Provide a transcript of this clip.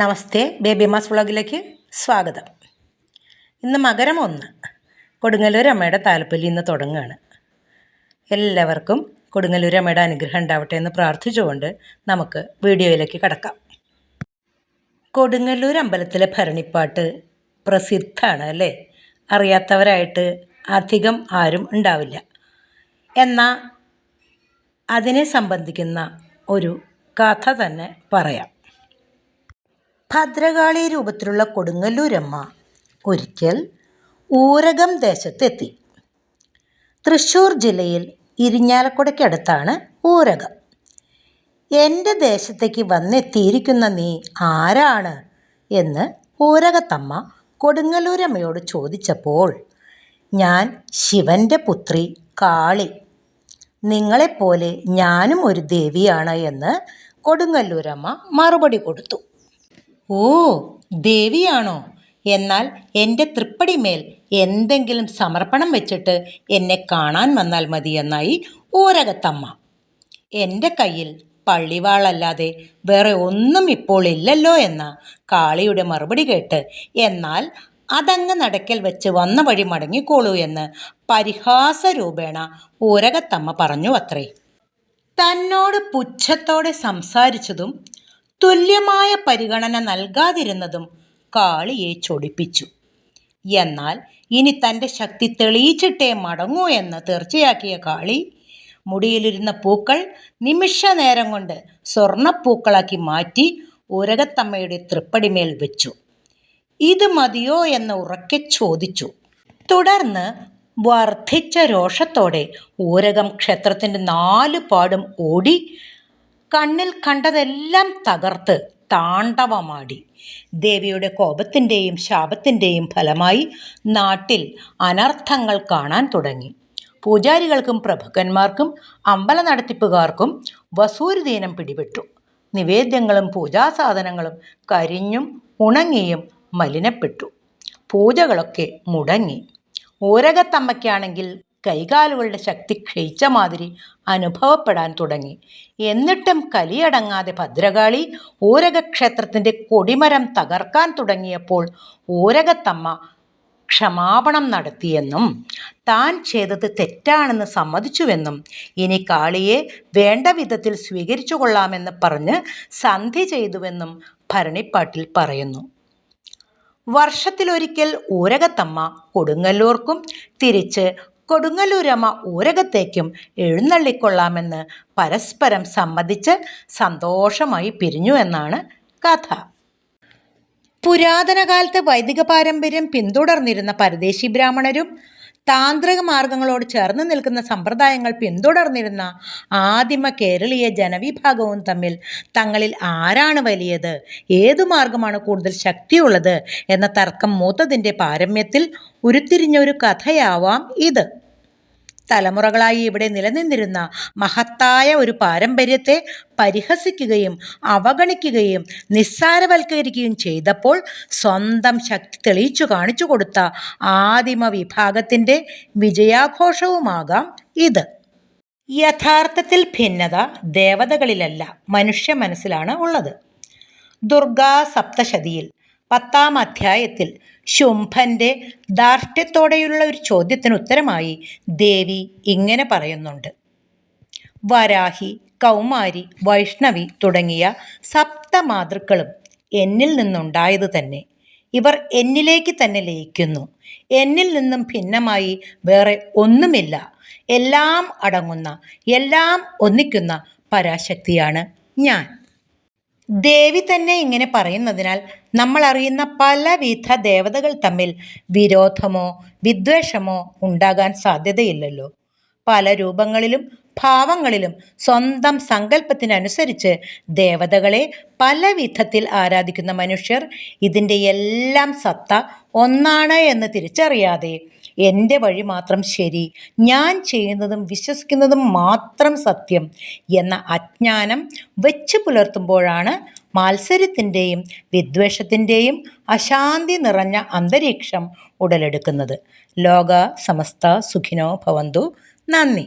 നമസ്തേ baby mass വ്ളോഗിലേക്ക് സ്വാഗതം. ഇന്ന് മകരം ഒന്ന്. കൊടുങ്ങല്ലൂർ അമ്മയുടെ താലപ്പൊലി ഇന്ന് തുടങ്ങുകയാണ്. എല്ലാവർക്കും കൊടുങ്ങല്ലൂർ അമ്മയുടെ അനുഗ്രഹം ഉണ്ടാവട്ടെ എന്ന് പ്രാർത്ഥിച്ചുകൊണ്ട് നമുക്ക് വീഡിയോയിലേക്ക് കടക്കാം. കൊടുങ്ങല്ലൂർ അമ്പലത്തിലെ ഭരണിപ്പാട്ട് പ്രസിദ്ധമാണ് അല്ലേ? അറിയാത്തവരായിട്ട് അധികം ആരും ഉണ്ടാവില്ല. എന്നാൽ അതിനെ സംബന്ധിക്കുന്ന ഒരു കഥ തന്നെ പറയാം. ഭദ്രകാളി രൂപത്തിലുള്ള കൊടുങ്ങല്ലൂരമ്മ ഒരിക്കൽ ഊരകം ദേശത്തെത്തി. തൃശ്ശൂർ ജില്ലയിൽ ഇരിഞ്ഞാലക്കുടയ്ക്കടുത്താണ് ഊരകം. എന്റെ ദേശത്തേക്ക് വന്നെത്തിയിരിക്കുന്ന നീ ആരാണ്? എന്ന് ഊരകത്തമ്മ കൊടുങ്ങല്ലൂരമ്മയോട് ചോദിച്ചപ്പോൾ ഞാൻ ശിവന്റെ പുത്രി കാളി. നിങ്ങളെപ്പോലെ ഞാനും ഒരു ദേവിയാണ് എന്ന് കൊടുങ്ങല്ലൂരമ്മ മറുപടി കൊടുത്തു. ഓ ദേവിയാണോ? എന്നാൽ എന്റെ തൃപ്പടിമേൽ എന്തെങ്കിലും സമർപ്പണം വെച്ചിട്ട് എന്നെ കാണാൻ വന്നാൽ മതിയെന്നായി ഊരകത്തമ്മ എന്റെ കയ്യിൽ പള്ളിവാളല്ലാതെ വേറെ ഒന്നും ഇപ്പോൾ ഇല്ലല്ലോ എന്ന കാളിയുടെ മറുപടി കേട്ട് എന്നാൽ അതങ്ങ് നടക്കൽ വെച്ച് വന്ന വഴി മടങ്ങിക്കോളൂ എന്ന് പരിഹാസരൂപേണ ഊരകത്തമ്മ പറഞ്ഞു അത്രേ. തന്നോട് പുച്ഛത്തോടെ സംസാരിച്ചതും തുല്യമായ പരിഗണന നൽകാതിരുന്നതും കാളിയെ ചൊടിപ്പിച്ചു. എന്നാൽ ഇനി തന്റെ ശക്തി തെളിയിച്ചിട്ടേ മടങ്ങൂ എന്ന് തീർച്ചയാക്കിയ കാളി മുടിയിലിരുന്ന പൂക്കൾ നിമിഷ നേരം കൊണ്ട് സ്വർണപ്പൂക്കളാക്കി മാറ്റി ഉരകത്തമ്മയുടെ തൃപ്പടിമേൽ വെച്ചു. ഇത് മതിയോ എന്ന് ഉറക്കെ ചോദിച്ചു. തുടർന്ന് വർദ്ധിച്ച രോഷത്തോടെ ഊരകം ക്ഷേത്രത്തിന്റെ നാലു പാടും ഓടി കണ്ണിൽ കണ്ടതെല്ലാം തകർത്ത് താണ്ഡവമാടി. ദേവിയുടെ കോപത്തിന്റെയും ശാപത്തിന്റെയും ഫലമായി നാട്ടിൽ അനർത്ഥങ്ങൾ കാണാൻ തുടങ്ങി. പൂജാരികൾക്കും പ്രഭുക്കന്മാർക്കും അമ്പല നടത്തിപ്പുകാർക്കും വസൂരിദീനം പിടിപെട്ടു. നിവേദ്യങ്ങളും പൂജാസാധനങ്ങളും കരിഞ്ഞും ഉണങ്ങിയും മലിനപ്പെട്ടു. പൂജകളൊക്കെ മുടങ്ങി. ഊരകത്തമ്മയ്ക്കാണെങ്കിൽ കൈകാലുകളുടെ ശക്തി ക്ഷയിച്ച മാതിരി അനുഭവപ്പെടാൻ തുടങ്ങി. എന്നിട്ടും കലിയടങ്ങാതെ ഭദ്രകാളി ഊരകക്ഷേത്രത്തിന്റെ കൊടിമരം തകർക്കാൻ തുടങ്ങിയപ്പോൾ ഊരകത്തമ്മ ക്ഷമാപണം നടത്തിയെന്നും താൻ ചെയ്തത് തെറ്റാണെന്ന് സമ്മതിച്ചുവെന്നും ഇനി കാളിയെ വേണ്ട വിധത്തിൽ സ്വീകരിച്ചു കൊള്ളാമെന്ന് പറഞ്ഞ് സന്ധി ചെയ്തുവെന്നും ഭരണിപ്പാട്ടിൽ പറയുന്നു. വർഷത്തിലൊരിക്കൽ ഊരകത്തമ്മ കൊടുങ്ങല്ലൂർക്കും തിരിച്ച് കൊടുങ്ങല്ലൂരമ്മ ഊരകത്തേക്കും എഴുന്നള്ളിക്കൊള്ളാമെന്ന് പരസ്പരം സമ്മതിച്ച് സന്തോഷമായി പിരിഞ്ഞു എന്നാണ് കഥ. പുരാതന കാലത്ത് വൈദിക പാരമ്പര്യം പിന്തുടർന്നിരുന്ന പരദേശി ബ്രാഹ്മണരും താന്ത്രിക മാർഗങ്ങളോട് ചേർന്ന് നിൽക്കുന്ന സമ്പ്രദായങ്ങൾ പിന്തുടർന്നിരുന്ന ആദിമ കേരളീയ ജനവിഭാഗവും തമ്മിൽ തങ്ങളിൽ ആരാണ് വലിയത്? ഏതു മാർഗമാണ് കൂടുതൽ ശക്തിയുള്ളത്? എന്ന തർക്കം മൂത്തതിന്റെ പാരമ്യത്തിൽ ഉരുത്തിരിഞ്ഞ ഒരു കഥയാവാം ഇത്. തലമുറകളായി ഇവിടെ നിലനിന്നിരുന്ന മഹത്തായ ഒരു പാരമ്പര്യത്തെ പരിഹസിക്കുകയും അവഗണിക്കുകയും നിസ്സാരവൽക്കരിക്കുകയും ചെയ്തപ്പോൾ സ്വന്തം ശക്തി തെളിയിച്ചു കാണിച്ചു കൊടുത്ത ആദിമ വിഭാഗത്തിന്റെ വിജയാഘോഷവുമാകാം ഇത്. യഥാർത്ഥത്തിൽ ഭിന്നത ദേവതകളിലല്ല മനുഷ്യ മനസ്സിലാണ് ഉള്ളത്. ദുർഗാ സപ്തശതിയിൽ പത്താം അധ്യായത്തിൽ ശുംഭന്റെ ധാർഷ്ട്യത്തോടെയുള്ള ഒരു ചോദ്യത്തിന് ഉത്തരമായി ദേവി ഇങ്ങനെ പറയുന്നുണ്ട്. വരാഹി കൗമാരി വൈഷ്ണവി തുടങ്ങിയ സപ്തമാതൃക്കളും എന്നിൽ നിന്നുണ്ടായത് തന്നെ. ഇവർ എന്നിലേക്ക് തന്നെ ലയിക്കുന്നു. എന്നിൽ നിന്നും ഭിന്നമായി വേറെ ഒന്നുമില്ല. എല്ലാം അടങ്ങുന്ന എല്ലാം ഒന്നിക്കുന്ന പരാശക്തിയാണ് ഞാൻ. ദേവി തന്നെ ഇങ്ങനെ പറയുന്നതിനാൽ നമ്മൾ അറിയുന്ന പലവിധ ദേവതകൾ തമ്മിൽ വിരോധമോ വിദ്വേഷമോ ഉണ്ടാകാൻ സാധ്യതയില്ലല്ലോ. പല രൂപങ്ങളിലും ഭാവങ്ങളിലും സ്വന്തം സങ്കല്പത്തിനനുസരിച്ച് ദേവതകളെ പല വിധത്തിൽ ആരാധിക്കുന്ന മനുഷ്യർ ഇതിന്റെ എല്ലാം സത്ത ഒന്നാണ് എന്ന് തിരിച്ചറിയാതെ എന്റെ വഴി മാത്രം ശരി. ഞാൻ ചെയ്യുന്നതും വിശ്വസിക്കുന്നതും മാത്രം സത്യം എന്ന അജ്ഞാനം വെച്ച് പുലർത്തുമ്പോഴാണ് മാത്സര്യത്തിന്റെയും വിദ്വേഷത്തിന്റെയും അശാന്തി നിറഞ്ഞ അന്തരീക്ഷം ഉടലെടുക്കുന്നത്. ലോക സമസ്ത സുഖിനോ ഭവന്തു. നന്ദി.